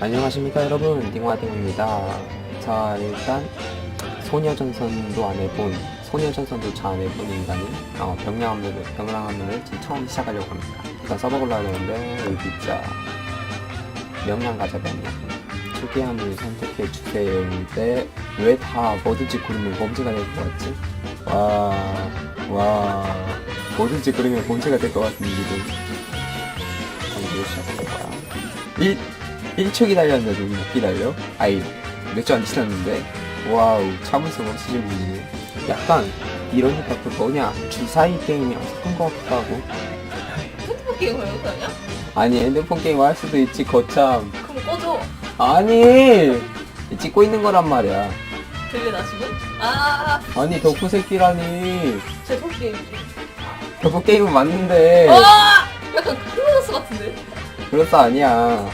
안녕하십니까 여러분. 딩화딩입니다. 자 일단 소녀전선도 안 해본 소녀전선도 잘 안 해본 인간이 어, 병량함을 병량함을 지금 처음 시작하려고 합니다. 일단 되는데 여기 있자 명량 가자 명량. 초기함을 선택해 주세요인데 왜 다 뭐든지 고르면 범죄가 될 것 같지? 와와. 뭐든지 고르면 범죄가 될 것 같은 일이군 이거 시작할 거야 1 1초 기다렸는데도 못 기다려? 아이 몇주 안 지났는데 와우 참을성 없이 질문이네 약간 이러니까 그 뭐냐 주사위 게임이랑 섞은 것 같기도 하고 핸드폰 게임을 여기서 하냐? 아니 핸드폰 게임 할 수도 있지 거참 그럼 꺼줘. 아니 찍고 있는 거란 말이야 들려 나 지금? 아, 아니 덕후 새끼라니 제 토끼. 덕후 게임은 맞는데 아! 약간 크로노스 같은데? 그렇다 아니야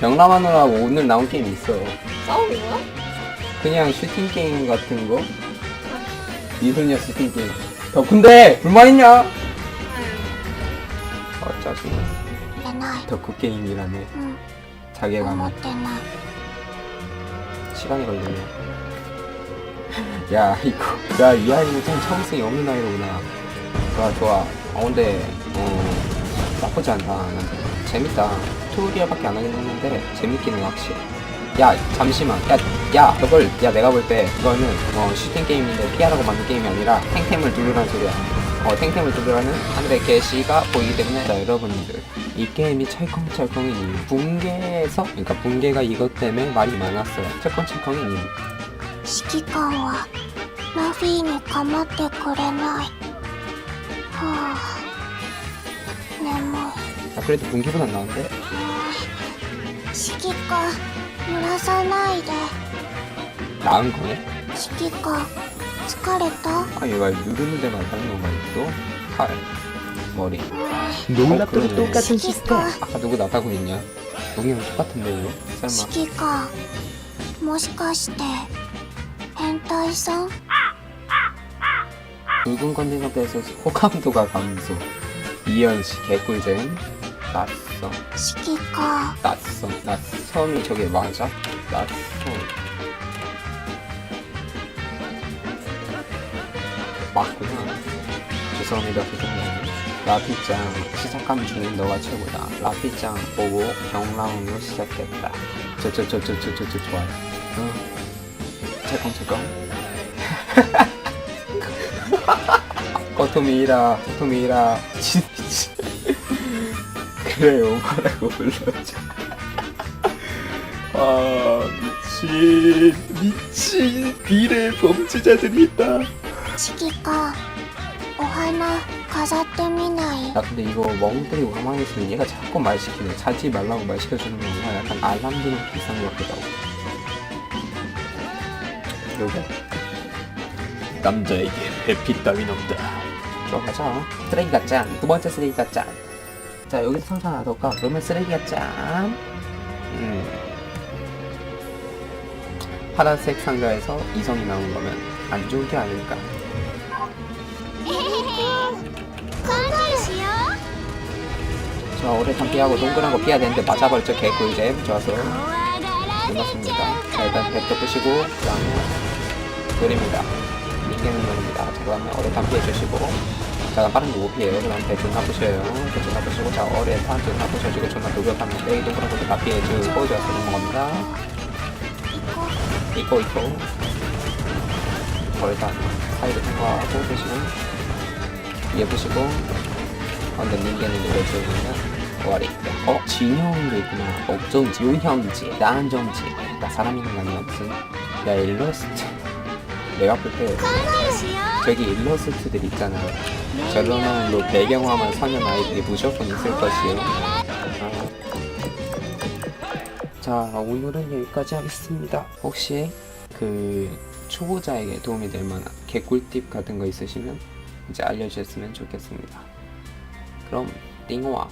명람하느라고 오늘 나온 게임 있어 싸우는 거야? 그냥 슈팅 게임 같은 거 미소녀 슈팅 게임 덕후인데 불만 있냐? 아 짜증나 てない 덕후 게임이라네 うん思 자괴감이 ってない 시간이 걸리네 야 이거 야 이 아이는 좀 참을성이 없는 아이로구나 좋아 좋아 어 근데 어 나쁘지 않다 난 재밌다 튜토리얼밖에 안 하긴 했는데 재밌기는 확실해 야 잠시만 야야 그걸 야 내가 볼 때 이거는 어 슈팅 게임인데 피하라고 만든 게임이 아니라 탱템을 누르라는 소리야 어 탱템을 누르라는 하늘의 게시가 보이기 때문에 자 여러분들 이 게임이 찰컹찰컹인 이유 붕괴에서 그러니까 붕괴가 이것 때문에 말이 많았어요 찰컹찰컹인 이유 指揮官はラフィーに構ってくれないはあ眠い 아 그래도 붕괴보다 나은데 指揮官揺らさないで 나은 거네? 指揮官疲れた 아 얘가 누르는 데만 하는 건가 이거? 팔 머리 농락도 어, 그러네. 똑같은 指揮 시스템. 官 아까 누구 나가고 있냐? 동이랑 똑같은데 이거? 설마 指揮官もしかして変態さん 붉은 컨테이너에서 호감도가 감소 이현씨 개꿀잼 낯선. 시기가 낯선. 낯선이 저게 맞아? 낯선. 맞구나. 죄송합니다 죄송해요 라피짱 시작감 주는 너가 최고다. 라피짱 보고 병라운으로 시작했다. 저 저 저 저 저저 좋아요. 응 잠깐 잠깐. 꼬토미이라 꼬토미이라. 그래 오마라고 불러줘 아 미친 미친 비례 범죄자들이 있다 指揮官お花飾ってみない 야 근데 이거 멍들이 가만히 있으면 얘가 자꾸 말 시키네 자지 말라고 말 시켜주는 게 아니라 약간 알람기는 비싼 것 같기도 하고 요거 남자에게 해피 따윈 없다 들어가자 쓰레기가 짠두 번째 쓰레기가 짠 자 여기서 상자 놔둘까? 그러면 쓰레기가 짠. 음. 파란색 상자에서 이성이 나온 거면 안 좋은 게 아닐까? 자 오래 참기하고 동그란 거 피해야 되는데 맞아버렸죠 개꿀잼. 좋아서. 고맙습니다. 자 일단 백도 끄시고 그 다음에 돌입니다. 이기는 겁니다. 자 그다음에 오래 참기해주시고. 가장 빠른 무비에요 그럼 대준 가보세요. 대준 나쁘시고 자 어뢰 파운드 나쁘셔지고 존나 노력하면 빼이 동그랗고 나비해주고 자 쓰는 겁니다 이거 이거 거의 다 사이드 통과하고 보시면 얘 보시고 완전 닌게는 노려주면 머리. 어? 진영도 있구나. 어, 업종지, 요형지, 난정지. 나 사람 있는 거 아니었지? 야, 일러스트. 내가 볼 때 저기 일러스트들 있잖아요 전러나로 네. 배경화만 사면 아이들이 무조건 있을 것이에요. 자 오늘은 여기까지 하겠습니다. 혹시 그 초보자에게 도움이 될 만한 개꿀팁 같은 거 있으시면 이제 알려주셨으면 좋겠습니다. 그럼 띵호와.